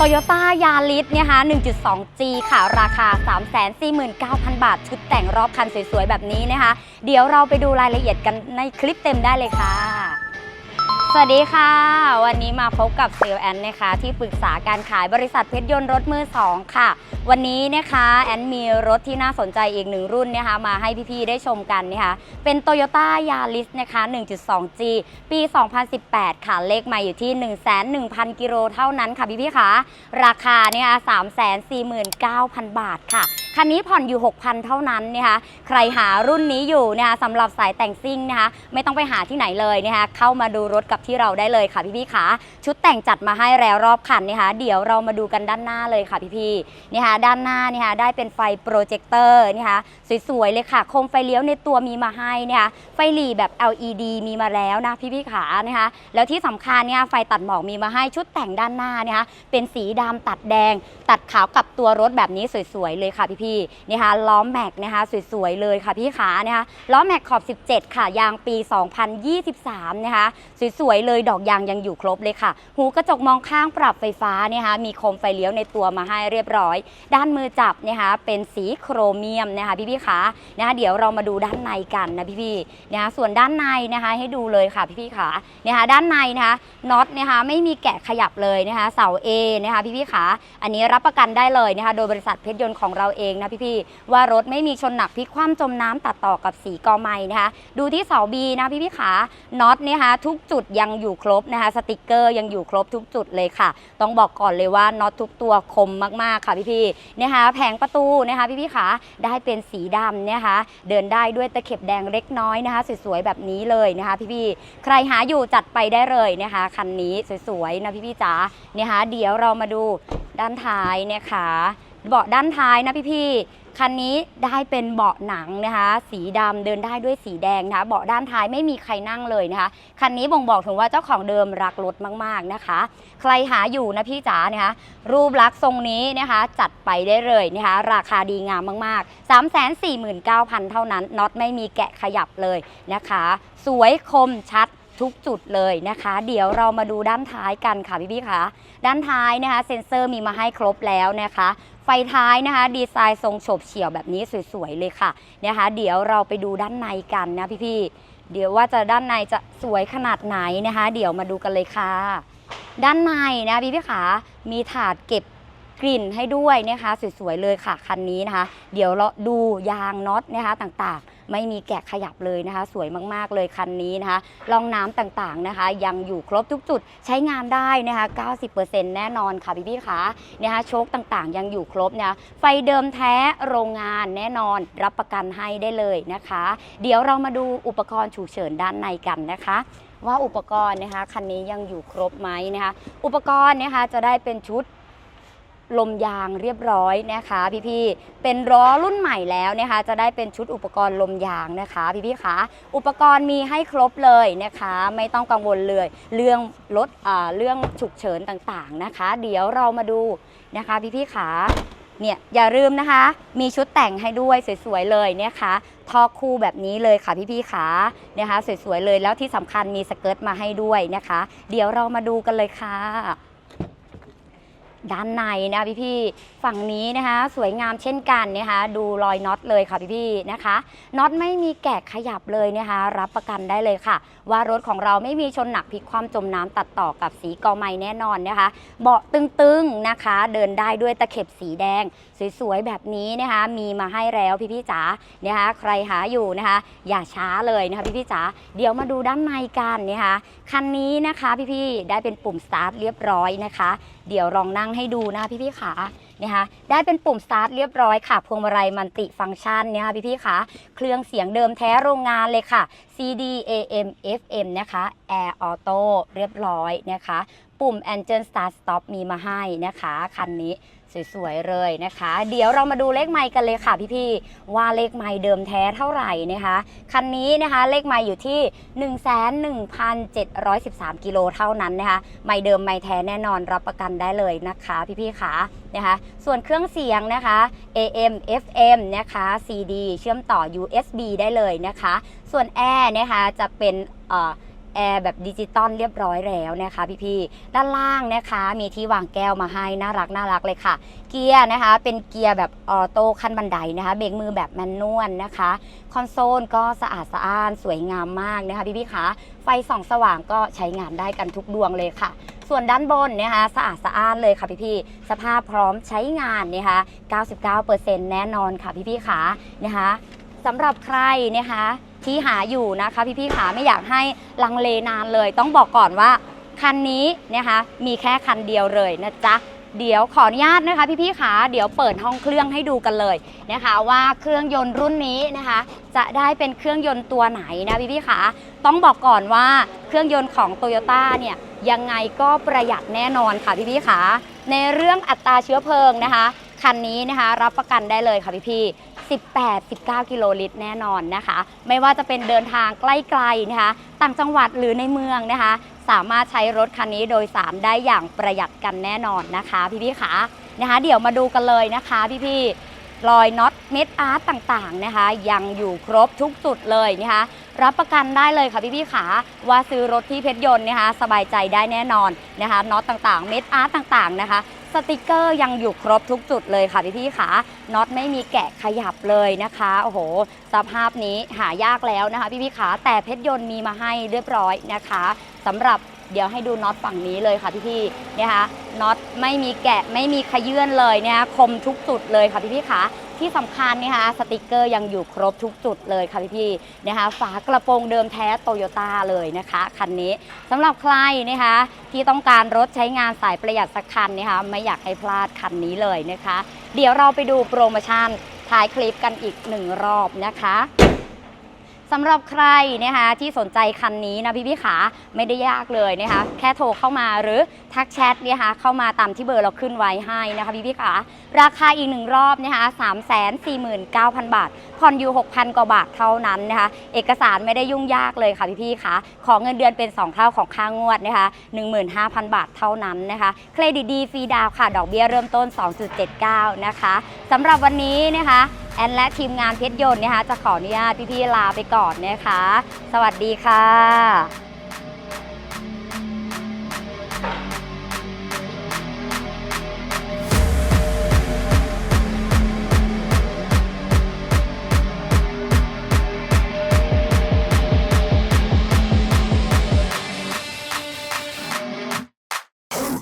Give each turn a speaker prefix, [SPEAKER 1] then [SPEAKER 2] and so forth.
[SPEAKER 1] Toyota Yaris เนี่ยค่ะ 1.2G ค่ะ ราคา 349,000 บาท ชุดแต่งรอบคันสวยๆ แบบนี้นะคะ เดี๋ยวเราไปดูรายละเอียดกันในคลิปเต็มได้เลยค่ะ สวัสดีค่ะ วันนี้มาพบกับเซลล์แอนนะคะที่ปรึกษาการขายบริษัทเพชรยนต์รถมือ2ค่ะ วันนี้นะคะแอนมีรถที่น่าสนใจอีกหนึ่งรุ่นนะคะมาให้พี่ๆได้ชมกันนะคะเป็น Toyota Yaris นะคะ 1.2G ปี 2018 ค่ะเลขใหม่อยู่ที่101,000 กิโลเท่านั้นค่ะพี่ๆค่ะ ราคาเนี่ย349,000 บาทค่ะคันนี้ผ่อนอยู่ 6,000 เท่านั้นนะคะใครหารุ่นนี้อยู่นะคะสำหรับสายแต่งซิ่งนะคะไม่ต้องไปหาที่ไหนเลยนะคะเข้ามาดูรถกับที่เราได้เลยค่ะพี่ๆค่ะชุดแต่งจัดมาให้แล้วรอบคันนะคะเดี๋ยวเรามาดูกันด้านหน้าเลยค่ะพี่ๆนี่ค่ะด้านหน้านี่ค่ะได้เป็นไฟโปรเจคเตอร์นี่ค่ะสวยๆเลยค่ะโคมไฟเลี้ยวในตัวมีมาให้นะคะไฟหลีแบบ LED มีมาแล้วนะพี่ๆขานะคะแล้วที่สำคัญเนี่ยไฟตัดหมอกมีมาให้ชุดแต่งด้านหน้านะคะเป็นสีดำตัดแดง ตัดขาวกับตัวรถแบบนี้สวยๆเลยค่ะพี่ๆนี่ค่ะล้อมแม็กนะคะสวยๆเลยค่ะพี่ขานะคะล้อแม็กขอบ 17 ค่ะยางปี 2023 นะคะสวยๆวยเลยดอกยางยังอยู่ครบเลยค่ะ หูกระจกมองข้างปรับไฟฟ้าเนี่ยคะมีโคมไฟเลี้ยวในตัวมาให้เรียบร้อย ด้านมือจับเนี่ยคะเป็นสีโครเมียมนะคะพี่ๆขานะคะเดี๋ยวเรามาดูด้านในกันนะพี่ๆนะคะส่วนด้านในนะคะให้ดูเลยค่ะพี่ๆขาเนี่ยค่ะด้านในนะคะน็อตเนี่ยคะไม่มีแกะขยับเลยนะคะเสา A นะคะพี่ๆขาอันนี้รับประกันได้เลยนะคะโดยบริษัทเพชรยนต์ของเราเองนะพี่ๆว่ารถไม่มีชนหนักพลิกคว่ำจมน้ำตัดต่อกับสีกอไม้นะคะดูที่เสา B นะพี่ๆขาน็อตเนี่ยคะทุกจุดยังอยู่ครบนะคะสติกเกอร์ยังอยู่ครบทุกจุดเลยค่ะ ต้องบอกก่อนเลยว่าน็อตทุกตัวคมมากๆค่ะพี่ๆนะคะแผงประตูนะคะพี่ๆขาได้เป็นสีดำนะคะเดินได้ด้วยตะเข็บแดงเล็กน้อยนะคะสวยๆแบบนี้เลยนะคะพี่ๆใครหาอยู่จัดไปได้เลยนะคะคันนี้สวยๆนะพี่ๆจ๋านะคะเดี๋ยวเรามาดูด้านท้ายนะคะเบาะด้านท้ายนะพี่ๆ คันนี้ได้เป็นเบาะหนังนะคะ สีดำเดินได้ด้วยสีแดงนะคะ เบาะด้านท้ายไม่มีใครนั่งเลยนะคะ คันนี้บ่งบอกถึงว่าเจ้าของเดิมรักรถมากๆนะคะ ใครหาอยู่นะพี่จ๋านะคะ รูปลักษณ์ทรงนี้นะคะ จัดไปได้เลยนะคะ ราคาดีงามมากๆ 349,000 เท่านั้นน็อตไม่มีแกะขยับเลยนะคะ สวยคมชัด ทุกจุดเลยนะคะ เดี๋ยวเรามาดูด้านท้ายกันค่ะพี่ๆค่คะด้านท้ายนะคะเซ็นเซอร์มีมาให้ครบแล้วนะคะ ไฟท้ายนะคะ ดีไซน์ทรงโฉบเฉี่ยวแบบนี้สวยๆเลยค่ะนะคะ เดี๋ยวเราไปดูด้านในกันนะพี่ๆเดี๋ยวว่าจะด้านในจะสวยขนาดไหนนะคะ เดี๋ยวมาดูกันเลยค่ะ ด้านในนะพี่พี่ขามีถาดเก็บกลิ่นให้ด้วยนะคะสวยๆเลยค่ะคันนี้นะคะ เดี๋ยวเราดูยางน็อตนะคะต่างๆ ไม่มีแกะขยับเลยนะคะ สวยมากๆเลยคันนี้นะคะรองน้ำต่างๆนะคะ ยังอยู่ครบทุกจุดใช้งานได้นะคะ 90%แน่นอนค่ะพี่พี่ขานะคะโชคต่างๆ ยังอยู่ครบนะคะไฟเดิมแท้โรงงานแน่นอนรับประกันให้ได้เลยนะคะ เดี๋ยวเรามาดูอุปกรณ์ฉุกเฉินด้านในกันนะคะว่าอุปกรณ์นะคะคันนี้ยังอยู่ครบไหมนะคะ อุปกรณ์นะคะจะได้เป็นชุด ลมยางเรียบร้อยนะคะพี่ๆ เป็นล้อรุ่นใหม่แล้วนะคะ จะได้เป็นชุดอุปกรณ์ลมยางนะคะพี่ๆคะอุปกรณ์มีให้ครบเลยนะคะ ไม่ต้องกังวลเลย เรื่องรถอ่าเรื่องฉุกเฉินต่างๆนะคะ เดี๋ยวเรามาดูนะคะพี่ๆขาเนี่ยอย่าลืมนะคะ มีชุดแต่งให้ด้วยสวยๆเลยนะคะทอคู่แบบนี้เลยค่ะพี่ๆขานะคะสวยๆเลยแล้วที่สำคัญมีสเกิร์ตมาให้ด้วยนะคะ เดี๋ยวเรามาดูกันเลยค่ะ ด้านในนะพี่ๆฝั่งนี้นะคะ สวยงามเช่นกันนะคะดูรอยน็อตเลยค่ะพี่ๆนะคะน็อตไม่มีแกะขยับเลยนะคะ รับประกันได้เลยค่ะ ว่ารถของเราไม่มีชนหนักพลิกความจมน้ำตัดต่อกับสีกอไม้แน่นอนนะคะ เบาะตึงๆนะคะ เดินได้ด้วยตะเข็บสีแดง สวยๆแบบนี้นะคะ มีมาให้แล้วพี่ๆจ๋านะคะใครหาอยู่นะคะ อย่าช้าเลยนะคะพี่ๆจ๋าเดี๋ยวมาดูด้านในกันนะคะคันนี้นะคะพี่ๆได้เป็นปุ่มสตาร์ทเรียบร้อยนะคะ เดี๋ยวลองนั่งให้ดูนะคะพี่ๆขานะคะได้เป็นปุ่มสตาร์ทเรียบร้อยค่ะ พวงมาลัยมันติฟังก์ชันเนี่ยค่ะพี่ๆขาเครื่องเสียงเดิมแท้โรงงานเลยค่ะ CD AM FM นะคะ Air Auto เรียบร้อยนะคะ ปุ่ม Engine Start Stop มีมาให้นะคะ คันนี้สวยๆเลยนะคะ เดี๋ยวเรามาดูเลขไมค์กันเลยค่ะพี่ๆว่าเลขไมค์เดิมแท้เท่าไหร่นะคะ คันนี้นะคะเลขไมค์อยู่ที่ 11,713 กิโลเท่านั้นนะคะ ไมค์เดิมไมค์แท้แน่นอนรับประกันได้เลยนะคะพี่ๆขานะคะ ส่วนเครื่องเสียงนะคะ AM FM นะคะ CD เชื่อมต่อ USB ได้เลยนะคะ ส่วนแอร์นะคะจะเป็นเอ่อ แอร์แบบดิจิตอลเรียบร้อยแล้วนะคะพี่ๆด้านล่างนะคะมีที่วางแก้วมาให้น่ารักน่ารักเลยค่ะ เกียร์นะคะ เป็นเกียร์แบบออโต้ขั้นบันไดนะคะเบรกมือแบบแมนนวลนะคะ คอนโซลก็สะอาดสะอ้านสวยงามมากนะคะพี่ๆคะไฟส่องสว่างก็ใช้งานได้กันทุกดวงเลยค่ะส่วนด้านบนนะคะสะอาดสะอ้านเลยค่ะพี่ๆสภาพพร้อมใช้งานนะคะ 99%แน่นอนค่ะพี่ๆขานะคะสำหรับใครนะคะ ที่หาอยู่นะคะพี่ๆขาไม่อยากให้ลังเลนานเลย ต้องบอกก่อนว่าคันนี้นะคะมีแค่คันเดียวเลยนะจ๊ะเดี๋ยวขออนุญาตนะคะพี่ๆขาเดี๋ยวเปิดห้องเครื่องให้ดูกันเลยนะคะว่าเครื่องยนต์รุ่นนี้นะคะ จะได้เป็นเครื่องยนต์ตัวไหนนะพี่ๆขาต้องบอกก่อนว่าเครื่องยนต์ของโตโยต้าเนี่ยยังไงก็ประหยัดแน่นอนค่ะพี่ๆขาในเรื่องอัตราเชื้อเพลิงนะคะคันนี้นะคะรับประกันได้เลยค่ะพี่ๆ 18-19 กิโลลิตรแน่นอนนะคะ ไม่ว่าจะเป็นเดินทางใกล้ๆนะคะ ต่างจังหวัดหรือในเมืองนะคะ สามารถใช้รถคันนี้โดยสารได้อย่างประหยัดกันแน่นอนนะคะ พี่ๆขานะคะ เดี๋ยวมาดูกันเลยนะคะพี่ๆรอยน็อตเม็ดอาร์ตต่างๆนะคะ ยังอยู่ครบทุกจุดเลยนะคะ รับประกันได้เลยค่ะพี่ๆขาว่าซื้อรถที่เพชรยนต์นะคะ สบายใจได้แน่นอนนะคะน็อตต่างๆ เม็ดอาร์ตต่างๆนะคะ สติกเกอร์ยังอยู่ครบทุกจุดเลยค่ะพี่พี่ขาน็อตไม่มีแกะขยับเลยนะคะโอ้โหสภาพนี้หายากแล้วนะคะพี่พี่ขาแต่เพชรยนต์มีมาให้เรียบร้อยนะคะสำหรับเดี๋ยวให้ดูน็อตฝั่งนี้เลยค่ะพี่พี่เนะคะน็อตไม่มีแกะไม่มีขยื่นเลยเนี่ยคมทุกจุดเลยค่ะพี่พี่ขา ที่สำคัญนะคะสติกเกอร์ยังอยู่ครบทุกจุดเลยค่ะพี่ๆนะคะฝากระโปรงเดิมแท้โตโยต้าเลยนะคะคันนี้สำหรับใครนะคะที่ต้องการรถใช้งานสายประหยัดสักคันนะคะไม่อยากให้พลาดคันนี้เลยนะคะ เดี๋ยวเราไปดูโปรโมชั่นท้ายคลิปกันอีกหนึ่งรอบนะคะ สำหรับใครนะคะที่สนใจคันนี้นะพี่พี่ขาไม่ได้ยากเลยนะคะแค่โทรเข้ามาหรือทักแชทเนี่ยค่ะเข้ามาตามที่เบอร์เราขึ้นไว้ให้นะคะพี่พี่ขาราคาอีกหนึ่งรอบนะคะ3 4 9 0 0 0บาทผ่อนอยู่6,000กว่าบาทเท่านั้นนะคะเอกสารไม่ได้ยุ่งยากเลยค่ะพี่พี่ขาขอเงินเดือนเป็น 2 เท่าของค่างวดนะคะ15,000บาทเท่านั้นนะคะเครดิตดีฟรีดาวค่ะดอกเบี้ยเริ่มต้น 2.79 นะคะสำหรับวันนี้นะคะ แอนและทีมงานเพชรยนต์นะคะจะขออนุญาตพี่ๆลาไปก่อนนะคะ สวัสดีค่ะ